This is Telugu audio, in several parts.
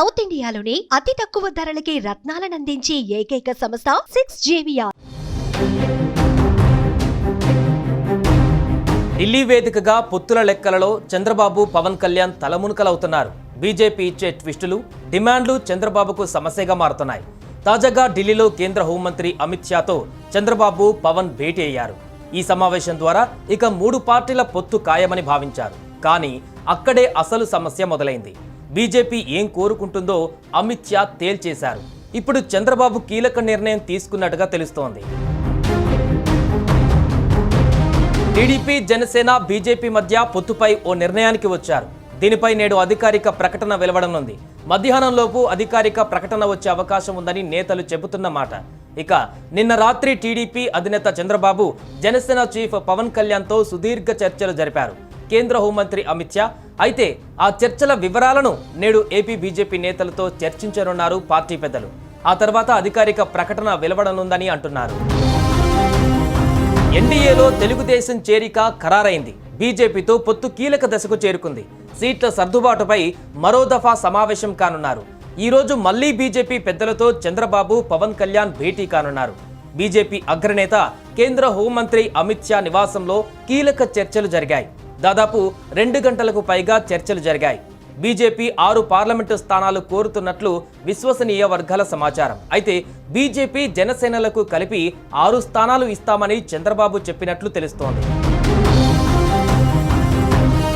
సౌత్ ఇండియాలోని అతి తక్కువ ధరలకి రత్నాలనందించే ఏకైక సంస్థ సిక్స్ జేవియా ఢిల్లీ వేదికగా పొత్తుల లెక్కలలో చంద్రబాబు పవన్ కళ్యాణ్ తలమునకలవుతున్నారు. బీజేపీ ఇచ్చే ట్విస్టులు డిమాండ్లు చంద్రబాబుకు సమస్యగా మారుతున్నాయి. తాజాగా ఢిల్లీలో కేంద్ర హోంమంత్రి అమిత్ షాతో చంద్రబాబు పవన్ భేటీ అయ్యారు. ఈ సమావేశం ద్వారా ఇక మూడు పార్టీల పొత్తు ఖాయమని భావించారు. కానీ అక్కడే అసలు సమస్య మొదలైంది. బీజేపీ ఏం కోరుకుంటుందో అమిత్ షా తేల్చేశారు. ఇప్పుడు చంద్రబాబు కీలక నిర్ణయం తీసుకున్నట్టుగా తెలుస్తోంది. టీడీపీ జనసేన బీజేపీ మధ్య పొత్తుపై ఓ నిర్ణయానికి వచ్చారు. దీనిపై నేడు అధికారిక ప్రకటన వెలువడనుంది. మధ్యాహ్నంలోపు అధికారిక ప్రకటన వచ్చే అవకాశం ఉందని నేతలు చెబుతున్న మాట. ఇక నిన్న రాత్రి టీడీపీ అధినేత చంద్రబాబు జనసేన చీఫ్ పవన్ కళ్యాణ్తో సుదీర్ఘ చర్చలు జరిపారు. కేంద్ర హోంమంత్రి అమిత్ షా. అయితే ఆ చర్చల వివరాలను నేడు ఏపీ బీజేపీ నేతలతో చర్చించనున్నారు పార్టీ పెద్దలు. ఆ తర్వాత అధికారిక ప్రకటన వెలువడనుందని అంటున్నారు. ఎన్డీఏలో తెలుగుదేశం చేరిక ఖరారైంది. బీజేపీతో పొత్తు కీలక దశకు చేరుకుంది. సీట్ల సర్దుబాటుపై మరో దఫా సమావేశం కానున్నారు. ఈరోజు మళ్ళీ బీజేపీ పెద్దలతో చంద్రబాబు పవన్ కళ్యాణ్ భేటీ కానున్నారు. బీజేపీ అగ్రనేత కేంద్ర హోంమంత్రి అమిత్ షా నివాసంలో కీలక చర్చలు జరిగాయి. దాదాపు రెండు గంటలకు పైగా చర్చలు జరిగాయి. బీజేపీ ఆరు పార్లమెంటు స్థానాలు కోరుతున్నట్లు విశ్వసనీయ వర్గాల సమాచారం. అయితే బీజేపీ జనసేనలకు కలిపి ఆరు స్థానాలు ఇస్తామని చంద్రబాబు చెప్పినట్లు తెలుస్తోంది.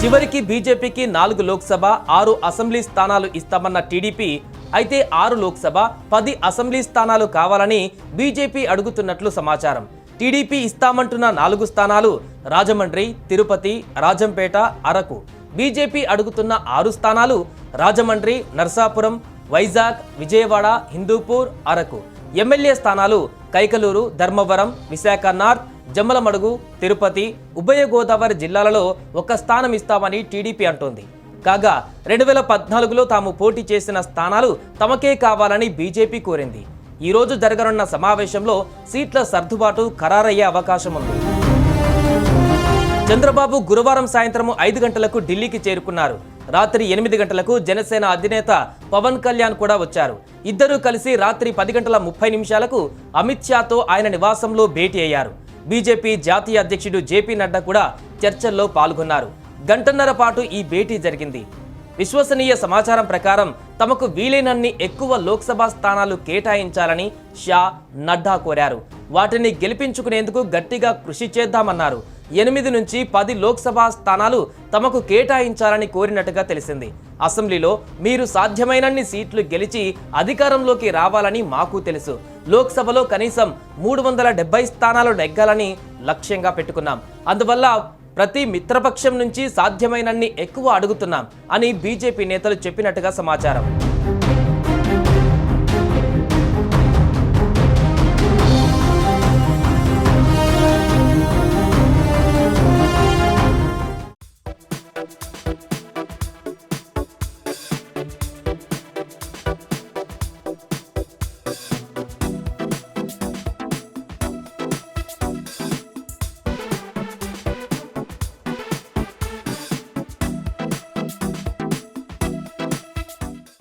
చివరికి బీజేపీకి నాలుగు లోక్సభ ఆరు అసెంబ్లీ స్థానాలు ఇస్తామన్న టీడీపీ అయితే ఆరు లోక్సభ పది అసెంబ్లీ స్థానాలు కావాలని బీజేపీ అడుగుతున్నట్లు సమాచారం. టీడీపీ ఇస్తామంటున్న నాలుగు స్థానాలు రాజమండ్రి తిరుపతి రాజంపేట అరకు. బీజేపీ అడుగుతున్న ఆరు స్థానాలు రాజమండ్రి నర్సాపురం వైజాగ్ విజయవాడ హిందూపూర్ అరకు. ఎమ్మెల్యే స్థానాలు కైకలూరు ధర్మవరం విశాఖ నార్త్ జమ్మలమడుగు తిరుపతి ఉభయ గోదావరి జిల్లాలలో ఒక స్థానం ఇస్తామని టీడీపీ అంటోంది. కాగా రెండు వేల పద్నాలుగులో తాము పోటీ చేసిన స్థానాలు తమకే కావాలని బీజేపీ కోరింది. ఈ రోజు జరగనున్న సమావేశంలో సీట్ల సర్దుబాటు ఖరారయ్యే అవకాశం ఉంది. చంద్రబాబు గురువారం సాయంత్రం ఐదు గంటలకు ఢిల్లీకి చేరుకున్నారు. రాత్రి ఎనిమిది గంటలకు జనసేన అధినేత పవన్ కళ్యాణ్ కూడా వచ్చారు. ఇద్దరూ కలిసి రాత్రి పది గంటల ముప్పై నిమిషాలకు అమిత్ షాతో ఆయన నివాసంలో భేటీ అయ్యారు. బీజేపీ జాతీయ అధ్యక్షుడు జేపీ నడ్డా కూడా చర్చల్లో పాల్గొన్నారు. గంటన్నర పాటు ఈ భేటీ జరిగింది. విశ్వసనీయ సమాచారం ప్రకారం తమకు వీలైనన్ని ఎక్కువ లోక్సభ స్థానాలు కేటాయించాలని షా నడ్డా కోరారు. వాటిని గెలిపించుకునేందుకు గట్టిగా కృషి చేద్దామన్నారు. ఎనిమిది నుంచి పది లోక్సభ స్థానాలు తమకు కేటాయించాలని కోరినట్టుగా తెలిసింది. అసెంబ్లీలో మీరు సాధ్యమైనన్ని సీట్లు గెలిచి అధికారంలోకి రావాలని మాకు తెలుసు. లోక్సభలో కనీసం మూడు వందల స్థానాలు నెగ్గాలని లక్ష్యంగా పెట్టుకున్నాం. అందువల్ల ప్రతి మిత్రపక్షం నుంచి సాధ్యమైనన్ని ఎక్కువ అడుగుతున్నాం అని బీజేపీ నేతలు చెప్పినట్టుగా సమాచారం.